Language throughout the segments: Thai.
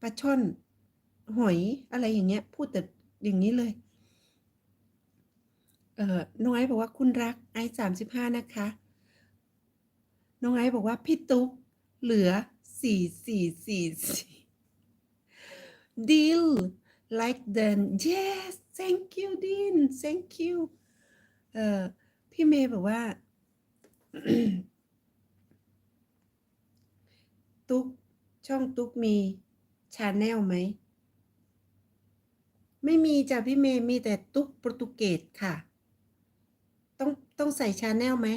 ปลาช่อน หอยอะไรอย่างเงี้ย พูดแต่อย่างนี้เลยเอ่อน้องไอซ์บอกว่าคุณรักไอซ์สามสิบห้านะคะ น้องไอซ์บอกว่าพี่ตุ๊กเหลือสี่สี่สี่สี่ deal like then yes thank you Dean thank you เอ่อพี่เมย์บอกว่า ตุ๊กช่องตุ๊กมี ชาแนลไหม ไม่มีจ้ะพี่เมย์มีแต่ตุ๊กโปรตุเกสค่ะ ต้องต้องใส่ชาแนลไหม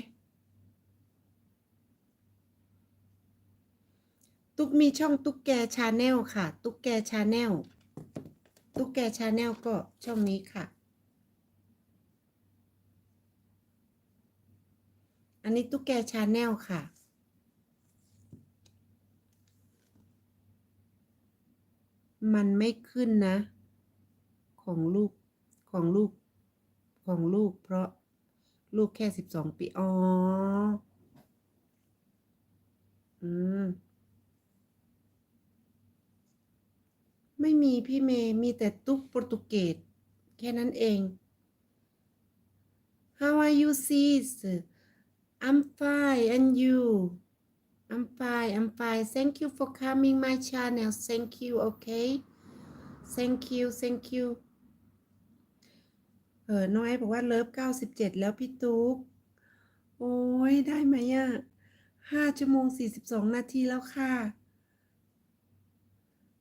ตุ๊กมีช่องตุ๊กแกชาแนลค่ะ ตุ๊กแกชาแนลตุ๊กแกชาแนลก็ช่องนี้ค่ะ อันนี้ตุ๊กแกชาแนลค่ะ มันไม่ขึ้นนะ ของลูกของลูก ของลูก เพราะลูกแค่สิบสองปี อ๋อ อืม ไม่มีพี่เมย์มีแต่ตุ๊กโปรตุเกสแค่นั้นเอง How are you sis I'm fine and you I'm fine I'm fine thank you for coming my channel thank you okay thank you thank you เออ น้องไอ้บอกว่าเลิฟเก้าสิบเจ็ดแล้วพี่ตุ๊ก โอ้ยได้ไหมอะห้าชั่วโมงสี่สิบสองนาทีแล้วค่ะ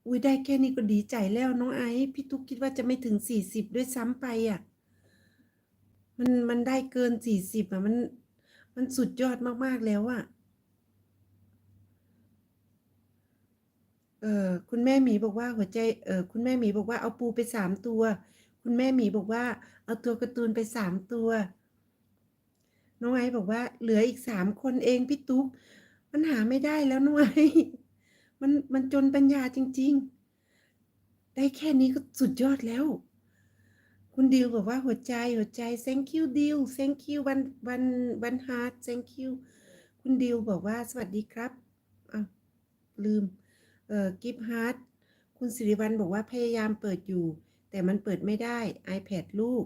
อุ้ยได้แค่นี้ก็ดีใจแล้วน้องไอซ์พี่ตุ๊กคิดว่าจะไม่ถึงสี่สิบด้วยซ้ำไปอะ มันมันได้เกินสี่สิบอะมันมันสุดยอดมากๆแล้วอะ เออคุณแม่หมีบอกว่าหัวใจเออคุณแม่หมีบอกว่าเอาปูไปสามตัว คุณแม่หมีบอกว่าเอาตัวการ์ตูนไปสามตัว น้องไอซ์บอกว่า เหลืออีกสามคนเองพี่ตุ๊กมันหาไม่ได้แล้วน้องไอซ์มันมันจนปัญญาจริง ๆ ได้แค่นี้ก็สุดยอดแล้ว คุณดิวบอกว่าหัวใจหัวใจ thank you ดิว thank you วันวันวันฮาร์ด thank you คุณดิวบอกว่าสวัสดีครับอ้าวลืม ออกิฟฮาร์ดคุณสิริวัลบอกว่าพยายามเปิดอยู่ แต่มันเปิดไม่ได้ iPad ลูก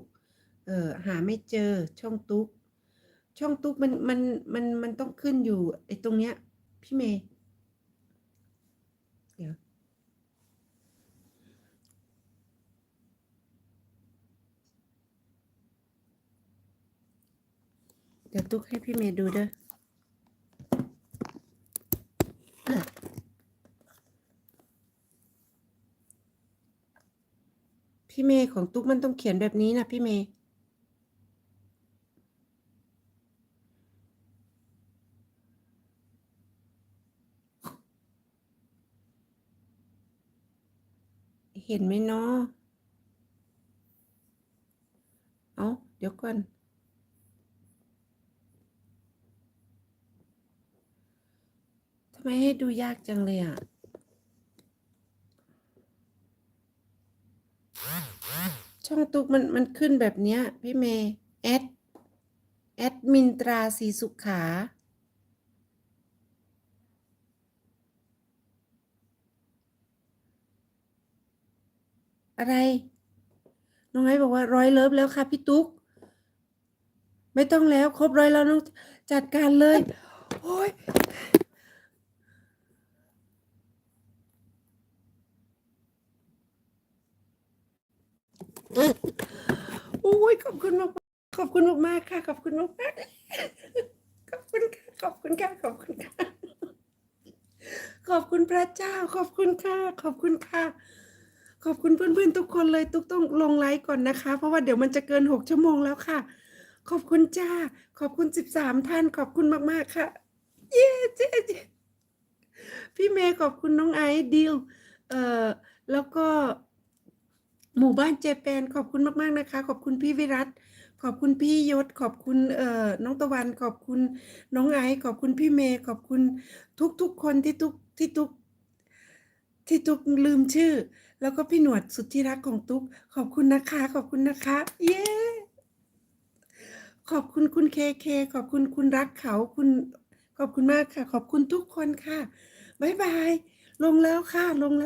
เออหาไม่เจอช่องตุ๊ก ช่องตุ๊กมันมันมันมันต้องขึ้นอยู่ไอ้ตรงเนี้ยพี่เมย์เดี๋ยวเดี๋ยวตุ๊กให้พี่เมย์ดูเด้อ พี่เมย์ของตุ๊กมันต้องเขียนแบบนี้นะพี่เมย์เห็นไหมเนาะเอาเดี๋ยวก่อน ทำไมให้ดูยากจังเลยอะ ช่องตุกมันมันขึ้นแบบเนี้ยพี่เมย์แอดแอดมินตราสีสุขา อะไร น้องไอ้บอกว่าร้อยเลิฟแล้วค่ะพี่ตุ๊ก ไม่ต้องแล้วครบร้อยแล้วน้องจัดการเลย โอ้ย โอ้ยขอบคุณมากขอบคุณมากมากค่ะ ขอบคุณมากมากขอบคุณค่ะขอบคุณค่ะขอบคุณค่ะขอบคุณพระเจ้า ขอบคุณค่ะ ขอบคุณค่ะ ขอบคุณเพื่อนๆทุกคนเลยตุ๊กต้องลงไลฟ์ก่อนนะคะ เพราะว่าเดี๋ยวมันจะเกินหกชั่วโมงแล้วค่ะ ขอบคุณจ้า ขอบคุณสิบสามท่าน ขอบคุณมากๆค่ะ เย้เจ๊พี่เมย์ขอบคุณน้องไอซ์ดิวเอ่อแล้วก็ หมู่บ้านเจแปนขอบคุณมาก ๆ นะคะ ขอบคุณพี่วิรัตขอบคุณพี่ยศ ขอบคุณเอ่อน้องตะวัน ขอบคุณน้องไอซ์ขอบคุณพี่เมย์ขอบคุณทุกๆคนที่ทุกที่ทุกที่ทุกลืมชื่อ แล้วก็พี่หนวดสุดที่รักของตุ๊กขอบคุณนะคะ ขอบคุณนะคะ เย้ ขอบคุณคุณเคเคขอบคุณคุณรักเขาคุณขอบคุณมากค่ะ ขอบคุณทุกคนค่ะ บ๊ายบาย ลงแล้วค่ะ ลงแล้ว